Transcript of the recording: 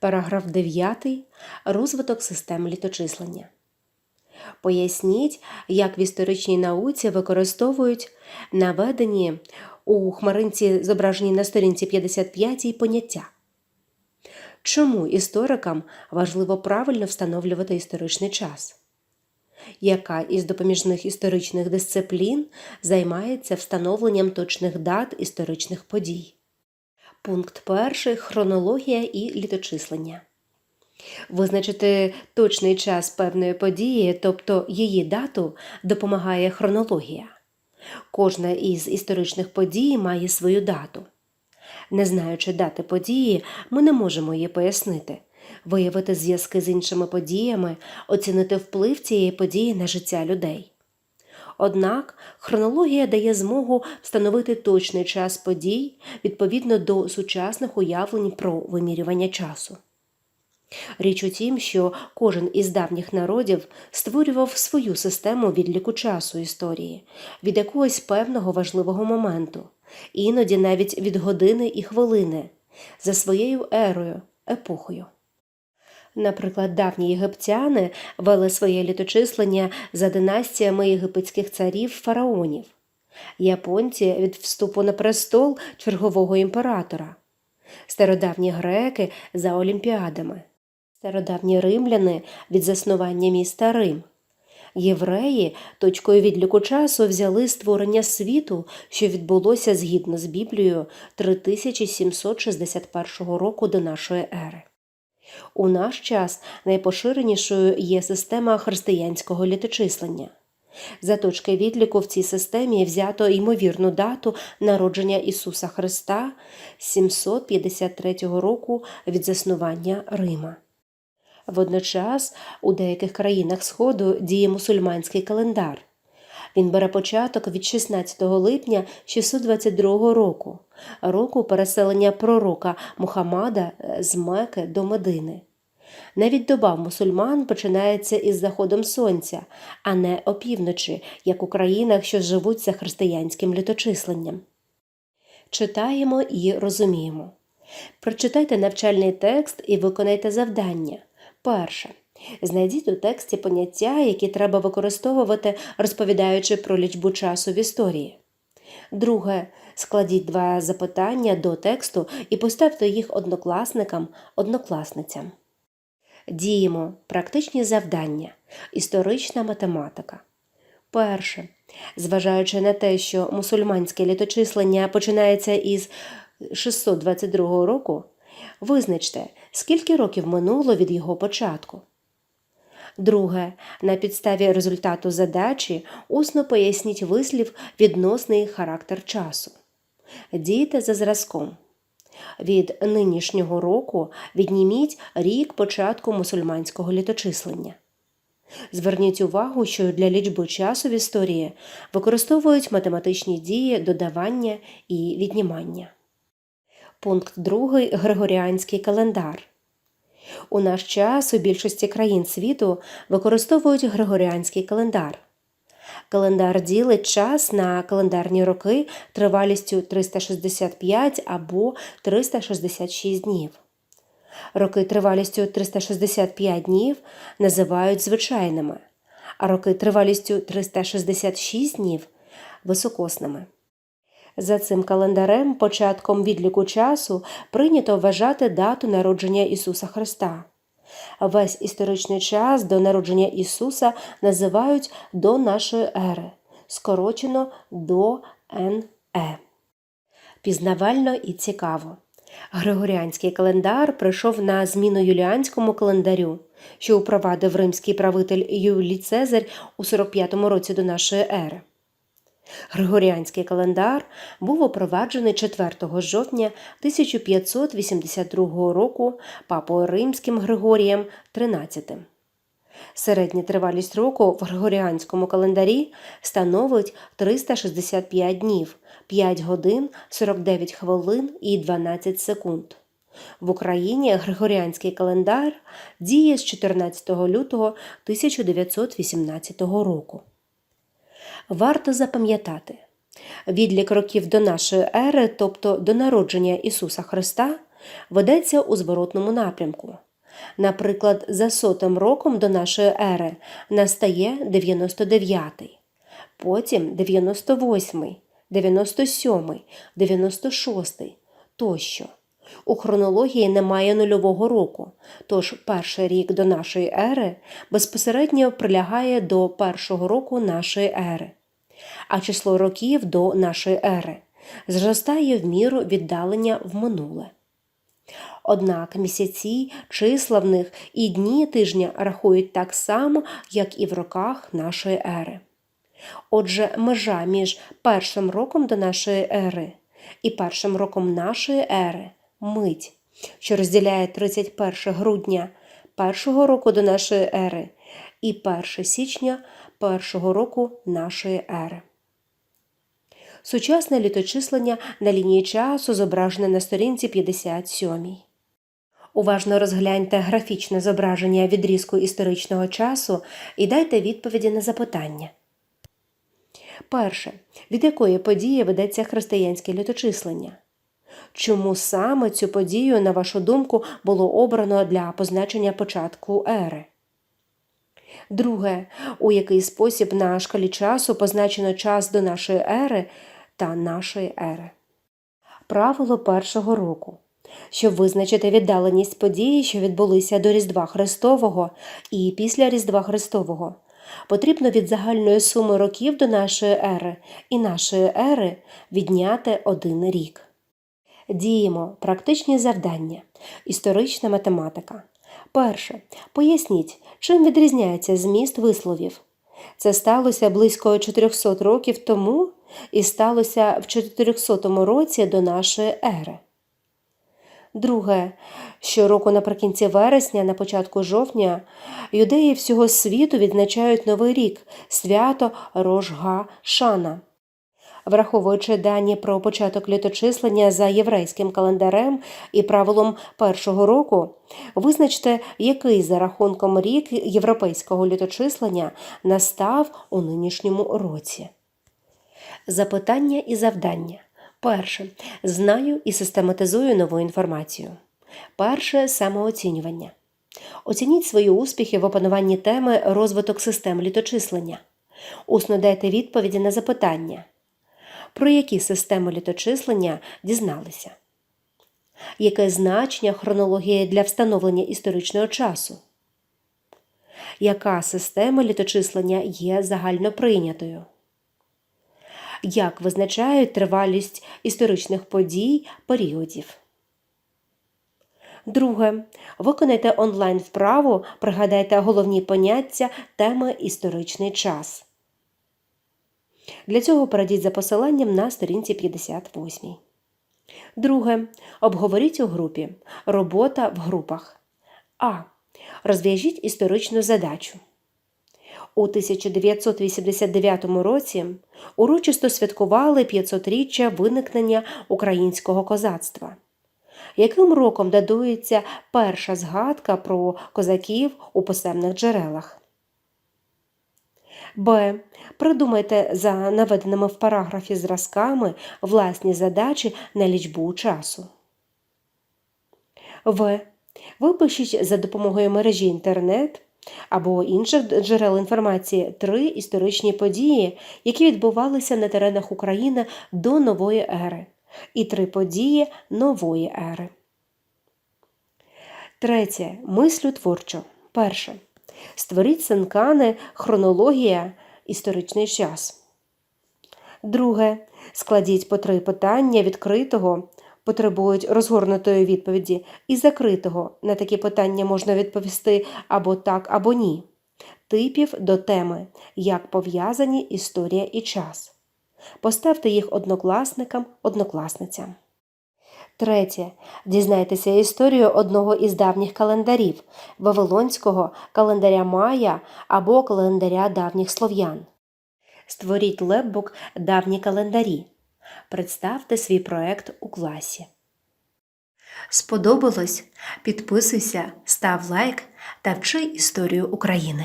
Параграф 9. Розвиток систем літочислення. Поясніть, як в історичній науці використовують наведені у хмаринці, зображені на сторінці 55 поняття. Чому історикам важливо правильно встановлювати історичний час? Яка із допоміжних історичних дисциплін займається встановленням точних дат історичних подій? Пункт перший хронологія і літочислення. Визначити точний час певної події, тобто її дату, допомагає хронологія. Кожна із історичних подій має свою дату. Не знаючи дати події, ми не можемо її пояснити, виявити зв'язки з іншими подіями, оцінити вплив цієї події на життя людей. Однак хронологія дає змогу встановити точний час подій відповідно до сучасних уявлень про вимірювання часу. Річ у тім, що кожен із давніх народів створював свою систему відліку часу історії від якогось певного важливого моменту, іноді навіть від години і хвилини, за своєю ерою, епохою. Наприклад, давні єгиптяни вели своє літочислення за династіями єгипетських царів фараонів, японці від вступу на престол чергового імператора, стародавні греки за олімпіадами, стародавні римляни від заснування міста Рим. Євреї точкою відліку часу взяли створення світу, що відбулося згідно з Біблією 3761 року до нашої ери. У наш час найпоширенішою є система християнського літочислення. За точки відліку в цій системі взято ймовірну дату народження Ісуса Христа 753 року від заснування Рима. Водночас у деяких країнах Сходу діє мусульманський календар. Він бере початок від 16 липня 622 року, року переселення пророка Мухаммада з Меки до Медини. Навіть доба в мусульман починається із заходом сонця, а не опівночі, як у країнах, що живуть за християнським літочисленням. Читаємо і розуміємо. Прочитайте навчальний текст і виконайте завдання. Перше. Знайдіть у тексті поняття, які треба використовувати, розповідаючи про лічбу часу в історії. Друге. Складіть два запитання до тексту і поставте їх однокласникам, однокласницям. Діємо практичні завдання, історична математика. Перше. Зважаючи на те, що мусульманське літочислення починається із 622 року, визначте, скільки років минуло від його початку. Друге. На підставі результату задачі усно поясніть вислів відносний характер часу. Дійте за зразком. Від нинішнього року відніміть рік початку мусульманського літочислення. Зверніть увагу, що для лічби часу в історії використовують математичні дії додавання і віднімання. Пункт 2. Григоріанський календар. У наш час у більшості країн світу використовують Григоріанський календар. Календар ділить час на календарні роки тривалістю 365 або 366 днів. Роки тривалістю 365 днів називають звичайними, а роки тривалістю 366 днів високосними. За цим календарем, початком відліку часу, прийнято вважати дату народження Ісуса Христа. Весь історичний час до народження Ісуса називають до нашої ери, скорочено до НЕ. Пізнавально і цікаво. Григоріанський календар прийшов на зміну юліанському календарю, що упровадив римський правитель Юлій Цезарь у 45 році до нашої ери. Григоріанський календар був опроваджений 4 жовтня 1582 року папою римським Григорієм XIII. Середня тривалість року в Григоріанському календарі становить 365 днів, 5 годин, 49 хвилин і 12 секунд. В Україні Григоріанський календар діє з 14 лютого 1918 року. Варто запам'ятати відлік років до нашої ери, тобто до народження Ісуса Христа, ведеться у зворотному напрямку. Наприклад, за сотим роком до нашої ери настає 99-й, потім 98-й, 97-й, 96-й тощо. У хронології немає нульового року, тож перший рік до нашої ери безпосередньо прилягає до першого року нашої ери, а число років до нашої ери зростає в міру віддалення в минуле. Однак місяці, числа в них і дні тижня рахують так само, як і в роках нашої ери. Отже, межа між першим роком до нашої ери і першим роком нашої ери мить, що розділяє 31 грудня першого року до нашої ери і 1 січня першого року нашої ери. Сучасне літочислення на лінії часу зображене на сторінці 57. Уважно розгляньте графічне зображення відрізку історичного часу і дайте відповіді на запитання. Перше. Від якої події ведеться християнське літочислення? Чому саме цю подію, на вашу думку, було обрано для позначення початку ери? Друге. У який спосіб на шкалі часу позначено час до нашої ери та нашої ери? Правило першого року. Щоб визначити віддаленість події, що відбулися до Різдва Христового і після Різдва Христового, потрібно від загальної суми років до нашої ери і нашої ери відняти один рік. Діємо практичні завдання. Історична математика. Перше. Поясніть, чим відрізняється зміст висловів. Це сталося близько 400 років тому і сталося в 400 році до нашої ери. Друге, щороку наприкінці вересня, на початку жовтня, юдеї всього світу відзначають Новий рік свято Рожга Шана. Враховуючи дані про початок літочислення за єврейським календарем і правилом першого року, визначте, який за рахунком рік європейського літочислення настав у нинішньому році. Запитання і завдання. Перше. Знаю і систематизую нову інформацію. Перше самооцінювання. Оцініть свої успіхи в опануванні теми розвиток систем літочислення. Усно дайте відповіді на запитання. Про які системи літочислення дізналися? Яке значення хронології для встановлення історичного часу? Яка система літочислення є загальноприйнятою? Як визначають тривалість історичних подій періодів? Друге. Виконайте онлайн вправу, пригадайте головні поняття теми історичний час. Для цього перейдіть за посиланням на сторінці 58. Друге. Обговоріть у групі. Робота в групах. А. Розв'яжіть історичну задачу. У 1989 році урочисто святкували 500-річчя виникнення українського козацтва. Яким роком датується перша згадка про козаків у писемних джерелах? Б. Придумайте за наведеними в параграфі зразками власні задачі на лічбу часу. В. Випишіть за допомогою мережі інтернет або інших джерел інформації три історичні події, які відбувалися на теренах України до нової ери, і три події нової ери. Третє. Мислю творчо. Перше. Створіть синкани, хронологія, історичний час. Друге. Складіть по три питання відкритого, потребують розгорнутої відповіді, і закритого. На такі питання можна відповісти або так, або ні. Типів до теми, як пов'язані історія і час. Поставте їх однокласникам, однокласницям. Третє. Дізнайтеся історію одного із давніх календарів Вавилонського календаря Майя або календаря давніх слов'ян. Створіть лепбук Давні календарі. Представте свій проект у класі. Сподобалось? Підписуйся, став лайк та вчи історію України.